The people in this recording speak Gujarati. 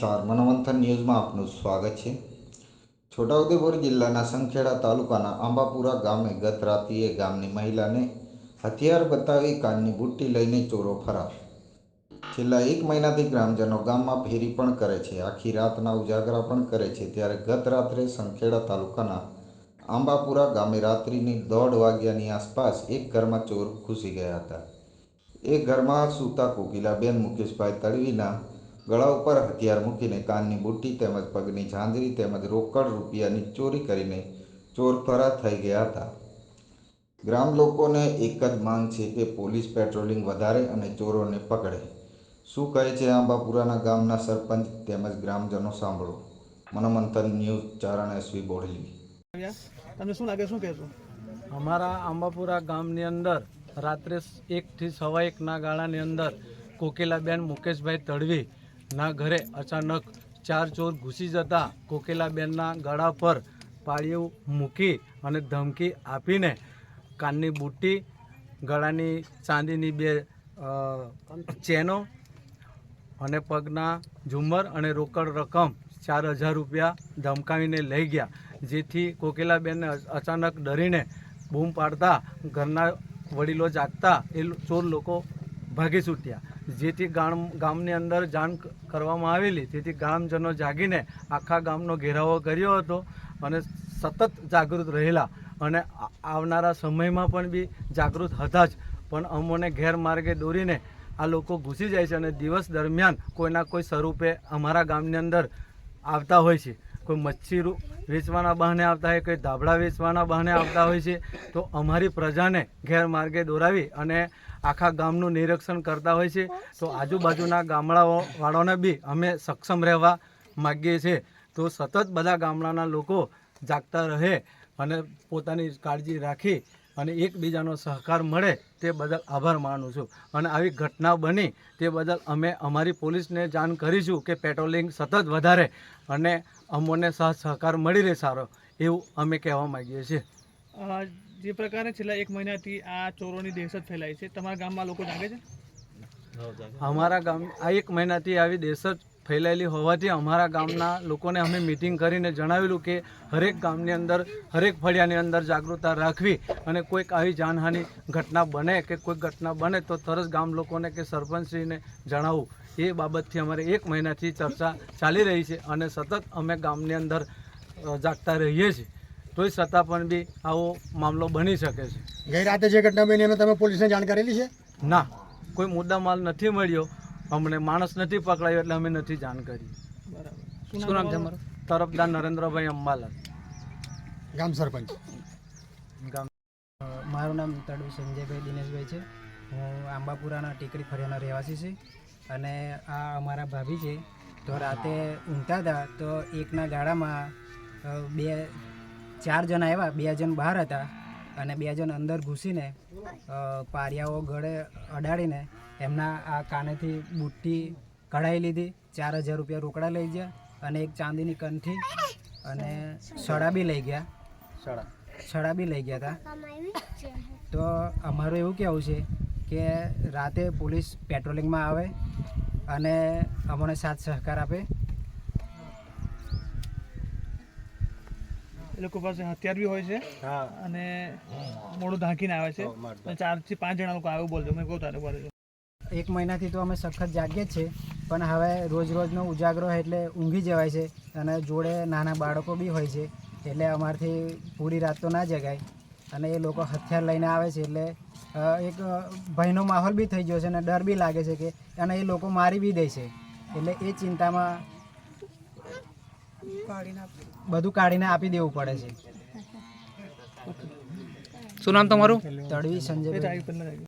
નમસ્કાર, મનોમંથન ન્યૂઝમાં આપનું સ્વાગત છે. છોટાઉદેપુર જિલ્લાના સંખેડા તાલુકાના આંબાપુરા ગામે ગત રાત્રિએ ગામની મહિલાને હથિયાર બતાવી કાનની બુટ્ટી લઈને ચોરો ફરાર. છેલ્લા એક મહિનાથી ગ્રામજનો ગામમાં ફેરી પણ કરે છે. આખી રાતના ઉજાગરા પણ કરે છે. ત્યારે ગત રાત્રે સંખેડા તાલુકાના આંબાપુરા ગામે રાત્રિની દોઢ વાગ્યાની આસપાસ એક ઘરમાં ચોર ઘૂસી ગયા હતા. એ ઘરમાં સૂતા કોકિલાબેન મુકેશભાઈ તડવીના ગળા ઉપર હથિયાર મૂકીને કાનની બુટ્ટી તેમજ પગની ઝાંઝરી તેમજ રોકડ રૂપિયાની ચોરી કરીને ચોર ફરાર થઈ ગયા હતા. ગ્રામ લોકોને એક જ માંગ છે કે પોલીસ પેટ્રોલિંગ વધારે અને ચોરોને પકડે. શું કહે છે આંબાપુરાના ગામના સરપંચ તેમજ ગ્રામજનો સાંભળો. મનોમંથન news Charan S V Bodeli. તમને શું લાગે શું કહેશો? અમારા આંબાપુરા ગામની અંદર રાત્રે એકથી સવા એકના ગાળાની અંદર કોકિલાબેન મુકેશભાઈ તડવી ના ઘરે અચાનક ચાર ચોર ઘૂસી જતા કોકેલાબેનના ગળા પર પાળિયું મૂકી અને ધમકી આપીને કાનની બુટ્ટી, ગળાની ચાંદીની બે ચેનો અને પગના ઝુમ્મર અને રોકડ રકમ ચાર હજાર રૂપિયા ધમકાવીને લઈ ગયા, જેથી કોકિલાબેનને અચાનક ડરીને બૂમ પાડતા ઘરના વડીલો જાગતા એ ચોર લોકો ભાગી છૂટ્યા. જેથી ગામ ગામની અંદર જાણ કરવામાં આવેલી. તેથી ગામજનો જાગીને આખા ગામનો ઘેરાવો કર્યો હતો અને સતત જાગૃત રહેલા. અને આવનારા સમયમાં પણ બી જાગૃત હતા જ. પણ અમોને ગેરમાર્ગે દોરીને આ લોકો ઘૂસી જાય છે અને દિવસ દરમિયાન કોઈના કોઈ સ્વરૂપે અમારા ગામની અંદર આવતા હોય છે. કોઈ મચ્છી વેચવાના બહાને આવતા હોય, કોઈ ધાબળા વેચવાના બહાને આવતા હોય છે, તો અમારી પ્રજાને ગેરમાર્ગે દોરાવી અને આખા ગામનું નિરીક્ષણ કરતા હોય છે. તો આજુબાજુના ગામડાઓ વાળાને બી અમે સક્ષમ રહેવા માગીએ છીએ. તો સતત બધા ગામડાના લોકો જાગતા રહે અને પોતાની કાળજી રાખી અને એકબીજાનો સહકાર મળે તે બદલ આભાર માનું છું. અને આવી ઘટના બની તે બદલ અમે અમારી પોલીસને જાણ કરીશું કે પેટ્રોલિંગ સતત વધારે અને અમોને સહ સહકાર મળી રહે સારો એવું અમે કહેવા માગીએ છીએ. જે પ્રકારે છેલ્લા એક મહિનાથી આ ચોરોની દહેશત ફેલાઈ છે તમારા ગામમાં લોકો જાગે છે? અમારા ગામ આ એક મહિનાથી આવી દેશત ફેલાયેલી હોવાથી અમારા ગામના લોકોને અમે મિટિંગ કરીને જણાવેલું કે હરેક ગામની અંદર હરેક ફળિયાની અંદર જાગૃતતા રાખવી અને કોઈક આવી જાનહાનિ ઘટના બને કે કોઈક ઘટના બને તો તરત ગામ લોકોને કે સરપંચશ્રીને જણાવવું એ બાબતથી અમારે એક મહિનાથી ચર્ચા ચાલી રહી છે અને સતત અમે ગામની અંદર જાગતા રહીએ છીએ. તોય છતાં પણ બી આવો મામલો બની શકે છે. ગઈ રાતે જે ઘટના બની એનો તમે પોલીસને જાણ કરેલી છે? ના કોઈ મુદ્દા માલ નથી મળ્યો. અમને માણસ નથી પકડાયો એટલે અમે નથી જાણ કરી. બરાબર. શું નામ છે અમારું તરફદાર નરેન્દ્રભાઈ અંબાલાલ ગામ સરપંચ. ગામ. મારું નામ તડવી સંજયભાઈ દિનેશભાઈ છે. હું આંબાપુરાના ટેકરી ફરિયાના રહેવાસી છે. અને આ અમારા ભાભી છે. તો રાતે ઊંઘતા હતા તો એકના ગાળામાં બે ચાર જણ આવ્યા. બે જણ બહાર હતા. અને બે જણ અંદર ઘૂસીને પારિયાઓ ગળે અડાડીને એમના આ કાનેથી બુટ્ટી કઢાઈ લીધી. ચાર હજાર રૂપિયા રોકડા લઈ ગયા અને એક ચાંદીની કંઠી અને સડા બી લઈ ગયા. સડા. સડા બી લઈ ગયા હતા તો અમારું એવું કહેવું છે કે રાતે પોલીસ પેટ્રોલિંગમાં આવે અને અમને સાથ સહકાર આપે. એ લોકો પાસે હથિયાર બી હોય છે અને મોડું ઢાંકીને આવે છે. અને ચારથી પાંચ જણા લોકો આવું બોલજો. મેં કહું તારે બોલે એક મહિનાથી તો અમે સખત જાગીએ જ છીએ પણ હવે રોજ રોજનો ઉજાગરો હોય એટલે ઊંઘી જવાય છે અને જોડે નાના બાળકો બી હોય છે એટલે અમારથી પૂરી રાત તો ના જગાય. અને એ લોકો હથિયાર લઈને આવે છે એટલે એક ભયનો માહોલ બી થઈ ગયો છે અને ડર બી લાગે છે કે અને એ લોકો મારી બી દે છે. એટલે એ ચિંતામાં બધું કાઢીને આપી દેવું પડે છે. શું નામ તમારું? તડવી સંજય.